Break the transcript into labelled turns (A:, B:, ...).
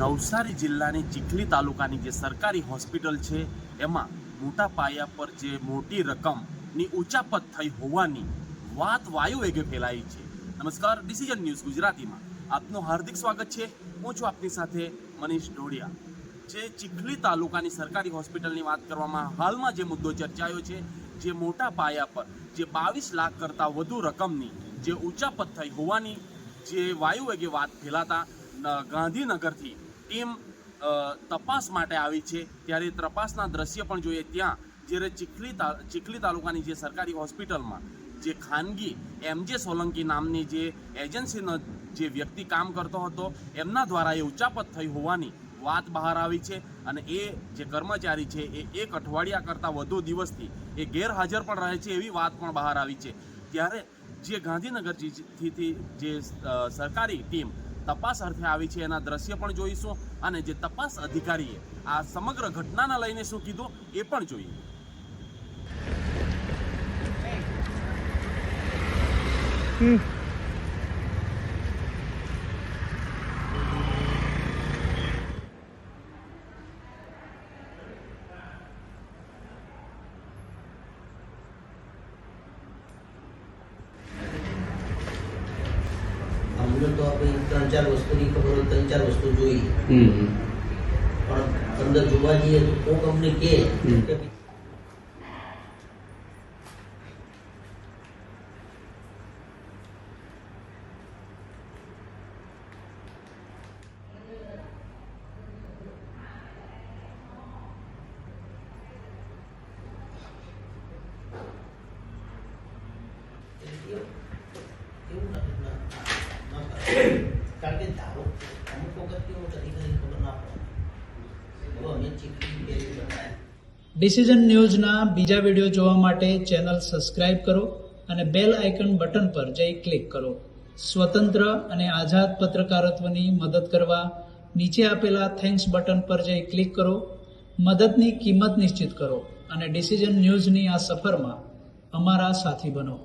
A: નવસારી જિલ્લાની ચીખલી તાલુકાની જે સરકારી હોસ્પિટલ છે, એમાં મોટા પાયા પર જે મોટી રકમની ઉચાપત થઈ હોવાની વાત વાયુ વેગે ફેલાઈ છે. નમસ્કાર ડિસિઝન ન્યૂઝ ગુજરાતીમાં. આપનું હાર્દિક સ્વાગત છે. હું છું આપની સાથે મનીષ ઢોડિયા જે ચીખલી તાલુકાની સરકારી હોસ્પિટલની વાત કરવામાં હાલમાં જે મુદ્દો ચર્ચાયો છે, જે મોટા પાયા પર જે બાવીસ લાખ કરતાં વધુ રકમની જે ઉચાપત થઈ હોવાની જે વાયુ વેગે વાત ફેલાતા ગાંધીનગરથી ટીમ તપાસ માટે આવી છે. ત્યારે તપાસના દ્રશ્ય પણ જોઈએ ત્યાં, જ્યારે ચીખલી ચીખલી તાલુકાની જે સરકારી હોસ્પિટલમાં જે ખાનગી એમજે સોલંકી નામની જે એજન્સીનો જે વ્યક્તિ કામ કરતો હતો, એમના દ્વારા એ ઉચાપત થઈ હોવાની વાત બહાર આવી છે અને એ જે કર્મચારી છે એ એક અઠવાડિયા કરતાં વધુ દિવસથી એ ગેરહાજર પણ રહે છે એવી વાત પણ બહાર આવી છે. ત્યારે જે ગાંધીનગર જે સરકારી ટીમ તપાસ અર્થે આવી છે. એના દ્રશ્ય પણ જોઈશું અને જે તપાસ અધિકારીએ આ સમગ્ર ઘટનાના લઈને શું કીધું એ પણ જોઈએ.
B: અમને તો આપણે ત્રણ ચાર વસ્તુની ખબર હોય ત્રણ ચાર વસ્તુ જોઈએ. પણ અંદર જોવા જઈએ તો કોક અમને કે
C: હમ.
B: કે એવું એવું નથી ના ના કરે. કારણ કે ધારો, અમુક વખત કેવું કદી કદી ખબર ના પડે.
D: ડિસિઝન ન્યૂઝના બીજા વીડિયો જોવા માટે ચેનલ સબસ્ક્રાઇબ કરો અને બેલ આઇકન બટન પર જઈ ક્લિક કરો. સ્વતંત્ર અને આઝાદ પત્રકારત્વની મદદ કરવા નીચે આપેલા થેન્ક્સ બટન પર જઈ ક્લિક કરો. મદદની કિંમત નિશ્ચિત કરો અને ડિસિઝન ન્યૂઝની આ સફરમાં અમારા સાથી બનો.